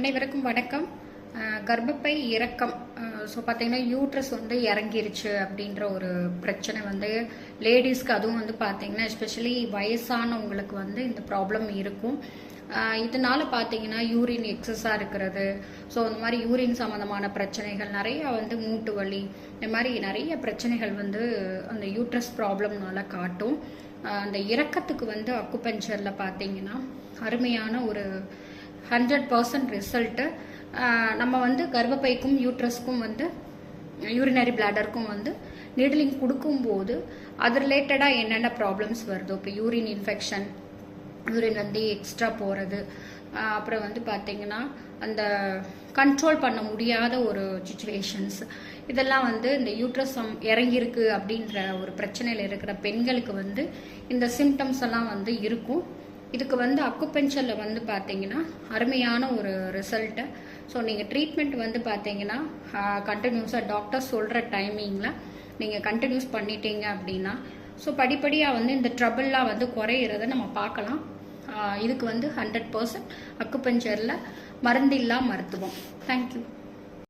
அனைவருக்கும் வணக்கம். கர்ப்பப்பை இறக்கம் ஸோ பார்த்தீங்கன்னா யூட்ரஸ் வந்து இறங்கிருச்சு அப்படின்ற ஒரு பிரச்சனை வந்து லேடிஸ்க்கு அதுவும் வந்து பார்த்தீங்கன்னா எஸ்பெஷலி வயசானவங்களுக்கு வந்து இந்த ப்ராப்ளம் இருக்கும். இதனால பார்த்தீங்கன்னா யூரின் எக்ஸஸாக இருக்கிறது. ஸோ அந்த மாதிரி யூரின் சம்மந்தமான பிரச்சனைகள் நிறைய வந்து மூட்டு வலி இந்த மாதிரி நிறைய பிரச்சனைகள் வந்து அந்த யூட்ரஸ் ப்ராப்ளம்னால காட்டும். அந்த இறக்கத்துக்கு வந்து அக்குபஞ்சரில் பார்த்தீங்கன்னா அருமையான ஒரு ஹண்ட்ரட் பர்சன்ட் ரிசல்ட்டு நம்ம வந்து கர்ப்பப்பைக்கும் யூட்ரஸ்க்கும் வந்து யூரினரி பிளாடருக்கும் வந்து நீடலிங் கொடுக்கும்போது அது ரிலேட்டடாக என்னென்ன ப்ராப்ளம்ஸ் வருதோ இப்போ யூரின் இன்ஃபெக்ஷன் யூரின் வந்து எக்ஸ்ட்ரா போகிறது அப்புறம் வந்து பார்த்தீங்கன்னா அந்த கண்ட்ரோல் பண்ண முடியாத ஒரு சுச்சுவேஷன்ஸ் இதெல்லாம் வந்து இந்த யூட்ரஸ் இறங்கியிருக்கு அப்படின்ற ஒரு பிரச்சனையில் இருக்கிற பெண்களுக்கு வந்து இந்த சிம்டம்ஸ் எல்லாம் வந்து இருக்கும். இதுக்கு வந்து அக்குபென்ச்சரில் வந்து பார்த்தீங்கன்னா அருமையான ஒரு ரிசல்ட்டு ஸோ நீங்கள் ட்ரீட்மெண்ட் வந்து பார்த்தீங்கன்னா கண்டினியூஸாக டாக்டர் சொல்கிற டைமிங்கில் நீங்கள் கண்டினியூஸ் பண்ணிட்டீங்க அப்படின்னா ஸோ படிப்படியாக வந்து இந்த ட்ரபிள்லாம் வந்து குறையிறத நம்ம பார்க்கலாம். இதுக்கு வந்து ஹண்ட்ரட் பர்சன்ட் அக்குப்பஞ்சரில் மருந்தில்லா மருத்துவம். தேங்க்யூ